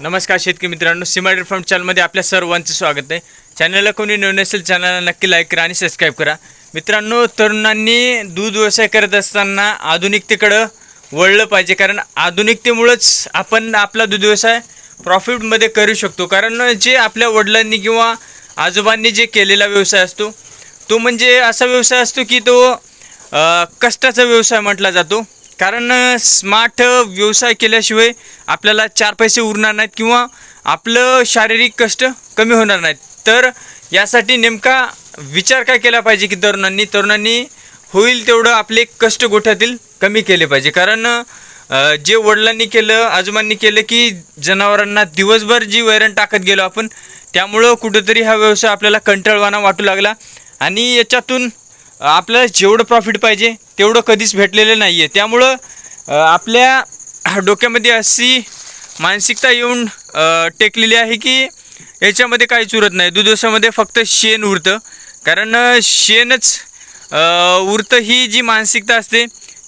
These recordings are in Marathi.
नमस्कार शेतकरी मित्रांनो सिमाडेर फार्म चॅनलमध्ये आपल्या सर्वांचं स्वागत आहे. चॅनलला कोणी नवीन असेल चॅनलला नक्की लाईक करा आणि सबस्क्राईब करा. मित्रांनो तरुणांनी दूध व्यवसाय करत असताना आधुनिकतेकडं वळलं पाहिजे कारण आधुनिकतेमुळंच आपण आपला दूध व्यवसाय प्रॉफिटमध्ये करू शकतो. कारण जे आपल्या वडिलांनी किंवा आजोबांनी जे केलेला व्यवसाय असतो तो म्हणजे असा व्यवसाय असतो की तो कष्टाचा व्यवसाय म्हटला जातो. कारण स्मार्ट व्यवसाय केल्याशिवाय आपल्याला चार पैसे उरणार नाहीत किंवा आपलं शारीरिक कष्ट कमी होणार नाहीत. तर यासाठी नेमका विचार काय केला पाहिजे की तरुणांनी? तरुणांनी होईल तेवढं आपले कष्ट गोठ्यातील कमी केले पाहिजे. कारण जे वडिलांनी केलं आजोबांनी केलं की जनावरांना दिवसभर जी वैरण टाकत गेलो आपण त्यामुळं कुठंतरी हा व्यवसाय आपल्याला कंटाळवाना वाटू लागला. आणि याच्यातून आपल्याला जेवढं प्रॉफिट पाहिजे तेवढं कधीच भेटलेलं नाही आहे त्यामुळं आपल्या डोक्यामध्ये अशी मानसिकता येऊन टेकलेली आहे की याच्यामध्ये काहीच उरत नाही. दूध फक्त शेण उरतं. कारण शेणच उरतं ही जी मानसिकता असते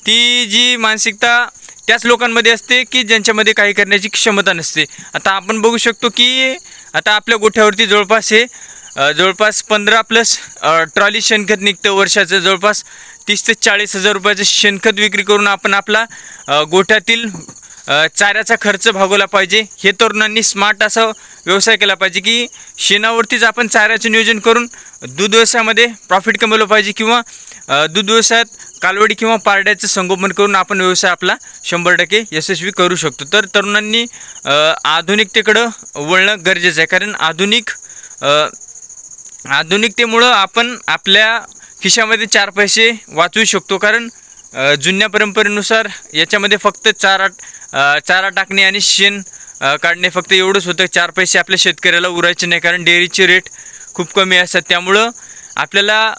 ती जी मानसिकता त्याच लोकांमध्ये असते की ज्यांच्यामध्ये काही करण्याची क्षमता नसते. आता आपण बघू शकतो की आता आपल्या गोठ्यावरती जवळपास हे जवळपास पंधरा प्लस ट्रॉली शेणखत निघतं वर्षाचं. जवळपास तीस ते चाळीस हजार रुपयाचं शेणखत विक्री करून आपण आपला गोठ्यातील चाऱ्याचा खर्च भागवला पाहिजे. हे तरुणांनी स्मार्ट असा व्यवसाय केला पाहिजे की शेणावरतीच आपण चाऱ्याचं नियोजन करून दूध व्यवसायामध्ये प्रॉफिट कमवलं पाहिजे किंवा दूध व्यवसायात कालवडी किंवा पारड्याचं संगोपन करून आपण व्यवसाय आपला शंभर टक्के यशस्वी करू शकतो. तर तरुणांनी आधुनिकतेकडं वळणं गरजेचं आहे. कारण आधुनिक आधुनिकतेमुळं आपण आपल्या खिशामध्ये चार पैसे वाचवू शकतो. कारण जुन्या परंपरेनुसार याच्यामध्ये फक्त चारा चारा टाकणे आणि शेण काढणे फक्त एवढंच होतं. चार पैसे आपल्या शेतकऱ्याला उरायचे नाही कारण डेअरीचे रेट खूप कमी असतात. त्यामुळं आपल्याला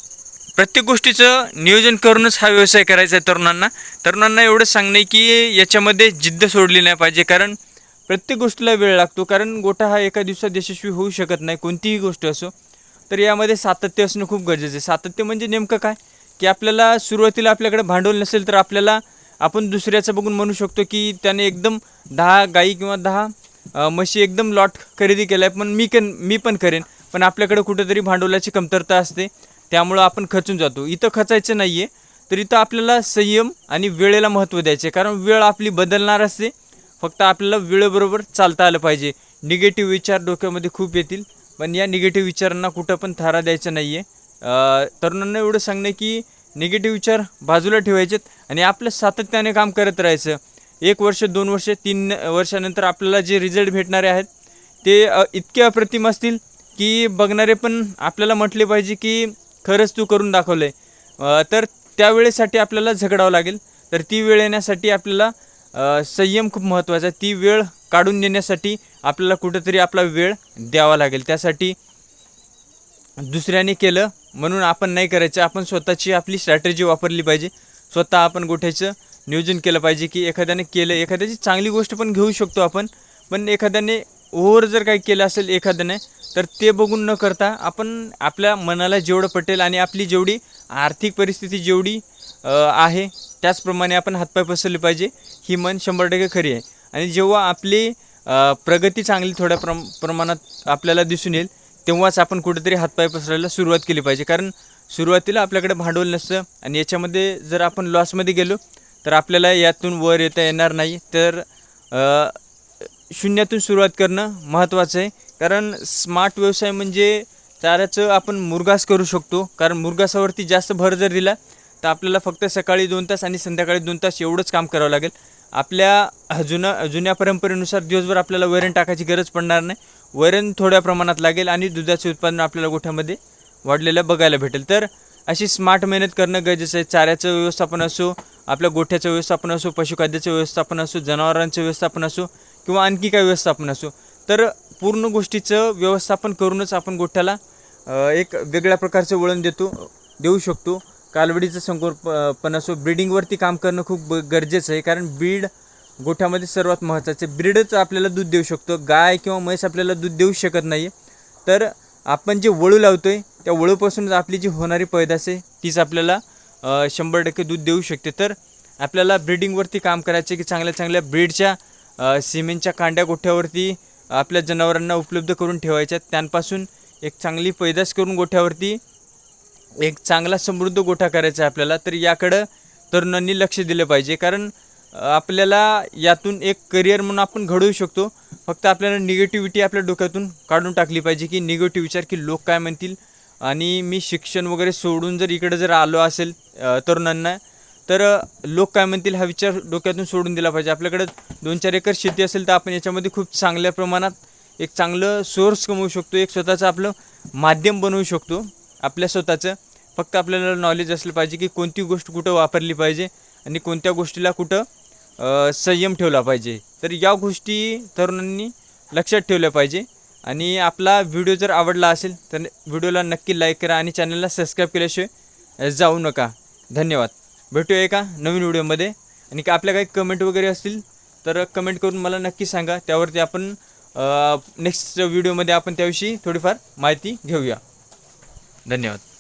प्रत्येक गोष्टीचं नियोजन करूनच हा व्यवसाय करायचा आहे तरुणांना. तरुणांना एवढं सांगणे की याच्यामध्ये जिद्द सोडली नाही पाहिजे. कारण प्रत्येक गोष्टीला वेळ लागतो. कारण गोठा हा एका दिवसात यशस्वी होऊ शकत नाही. कोणतीही गोष्ट असो. तर यामध्ये सातत्य असणं खूप गरजेचं आहे. सातत्य म्हणजे नेमकं काय? की आपल्याला सुरुवातीला आपल्याकडे भांडवल नसेल तर आपल्याला आपण दुसऱ्याचं बघून म्हणू शकतो की त्याने एकदम दहा गाई किंवा दहा म्हशी एकदम लॉट खरेदी केला आहे पण मी कन मी पण करेन. पण आपल्याकडे कुठेतरी भांडवलाची कमतरता असते त्यामुळं आपण खचून जातो. इथं खचायचं नाही आहे तर इथं आपल्याला संयम आणि वेळेला महत्त्व द्यायचे कारण वेळ आपली बदलणार असते फक्त आपल्याला वेळेबरोबर चालता आलं पाहिजे. निगेटिव्ह विचार डोक्यामध्ये खूप येतील. पण या निगेटिव्ह विचारांना कुठं पण थारा द्यायचा नाही आहे तरुणांना एवढं सांगणं की निगेटिव्ह विचार बाजूला ठेवायचेत आणि आपलं सातत्याने काम करत राहायचं. एक वर्ष दोन वर्ष तीन वर्षानंतर आपल्याला जे रिझल्ट भेटणारे आहेत ते इतके अप्रतिम असतील की बघणारे पण आपल्याला म्हटले पाहिजे की खरंच तू करून दाखवलं आहे तर त्यावेळेसाठी आपल्याला झगडावं लागेल. तर ती वेळ येण्यासाठी आपल्याला संयम खूप महत्त्वाचा आहे. ती वेळ काढून देण्यासाठी आपल्याला कुठंतरी आपला वेळ द्यावा लागेल. त्यासाठी दुसऱ्याने केलं म्हणून आपण नाही करायचं. आपण स्वतःची आपली स्ट्रॅटेजी वापरली पाहिजे. स्वतः आपण गोठ्याचं नियोजन केलं पाहिजे की एखाद्याने केलं. एखाद्याची चांगली गोष्ट पण घेऊ शकतो आपण. पण एखाद्याने ओव्हर जर काही केलं असेल एखाद्याने तर ते बघून न करता आपण आपल्या मनाला जेवढं पटेल आणि आपली जेवढी आर्थिक परिस्थिती जेवढी आहे त्याचप्रमाणे आपण हातपाय पसरले पाहिजे. ही मन शंभर टक्के खरी आहे. आणि जेव्हा आपली प्रगती चांगली थोड्या प्रम प्रमाणात आपल्याला दिसून येईल तेव्हाच आपण कुठेतरी हातपाय पसरायला सुरुवात केली पाहिजे. कारण सुरुवातीला आपल्याकडे भांडवल नसतं आणि याच्यामध्ये जर आपण लॉसमध्ये गेलो तर आपल्याला यातून वर येता येणार नाही. तर शून्यातून सुरुवात करणं महत्त्वाचं आहे. कारण स्मार्ट व्यवसाय म्हणजे चाऱ्याचं आपण मुरगास करू शकतो. कारण मुरगासावरती जास्त भर जर दिला तर आपल्याला फक्त सकाळी दोन तास आणि संध्याकाळी दोन तास एवढंच काम करावं लागेल. आपल्या जुन्या जुन्या परंपरेनुसार दिवसभर आपल्याला वैरण टाकायची गरज पडणार नाही. वैरण थोड्या प्रमाणात लागेल आणि दुधाचे उत्पादन आपल्याला गोठ्यामध्ये वाढलेलं बघायला भेटेल. तर अशी स्मार्ट मेहनत करणं गरजेचं आहे. चाऱ्याचं व्यवस्थापन असो आपल्या गोठ्याचं व्यवस्थापन असो पशुखाद्याचं व्यवस्थापन असो जनावरांचं व्यवस्थापन असो किंवा आणखी काय व्यवस्थापन असो तर पूर्ण गोष्टीचं व्यवस्थापन करूनच आपण गोठ्याला एक वेगळ्या प्रकारचं वळण देतो देऊ शकतो. कालवडीचं संगोपन असो ब्रीडिंगवरती काम करणं खूप ब- गरजेचं आहे. कारण ब्रीड गोठ्यामध्ये सर्वात महत्त्वाचं आहे. ब्रीडच आपल्याला दूध देऊ शकतो. गाय किंवा म्हैस आपल्याला दूध देऊ शकत नाही तर आपण जे वळू लावतो आहे त्या वळूपासूनच आपली जी होणारी पैदास आहे तीच आपल्याला शंभर टक्के दूध देऊ शकते. तर आपल्याला ब्रीडिंगवरती काम करायचे की चांगल्या चांगल्या ब्रीडच्या सिमेंटच्या कांड्या गोठ्यावरती आपल्या जनावरांना उपलब्ध करून ठेवायच्या त्यांपासून एक चांगली पैदास करून गोठ्यावरती एक चांगला समृद्ध गोठा करायचा आहे आपल्याला तर याकडं तरुणांनी लक्ष दिलं पाहिजे. कारण आपल्याला यातून एक करिअर म्हणून आपण घडवू शकतो. फक्त आपल्याला निगेटिव्हिटी आपल्या डोक्यातून काढून टाकली पाहिजे की निगेटिव्ह विचार की लोक काय म्हणतील. आणि मी शिक्षण वगैरे सोडून जर इकडे जर आलो असेल तरुणांना तर लोक काय म्हणतील हा विचार डोक्यातून सोडून दिला पाहिजे. आपल्याकडे दोन चार एकर शेती असेल तर आपण याच्यामध्ये खूप चांगल्या प्रमाणात एक चांगलं सोर्स कमवू शकतो. एक स्वतःचं आपलं माध्यम बनवू शकतो. आपल्या स्वतःचं. फक्त आपल्याला नॉलेज असलं पाहिजे की कोणती गोष्ट कुठं वापरली पाहिजे आणि कोणत्या गोष्टीला कुठं संयम ठेवला पाहिजे. तर या गोष्टी तरुणांनी लक्षात ठेवल्या पाहिजे. आणि आपला व्हिडिओ जर आवडला असेल तर व्हिडिओला नक्की लाईक करा आणि चॅनलला सबस्क्राईब केल्याशिवाय जाऊ नका. धन्यवाद. भेटूया एका नवीन व्हिडिओमध्ये आणि का आपल्या काही कमेंट वगैरे असतील तर कमेंट करून मला नक्की सांगा. त्यावरती आपण नेक्स्ट व्हिडिओमध्ये आपण त्याविषयी थोडीफार माहिती घेऊया. धन्यवाद.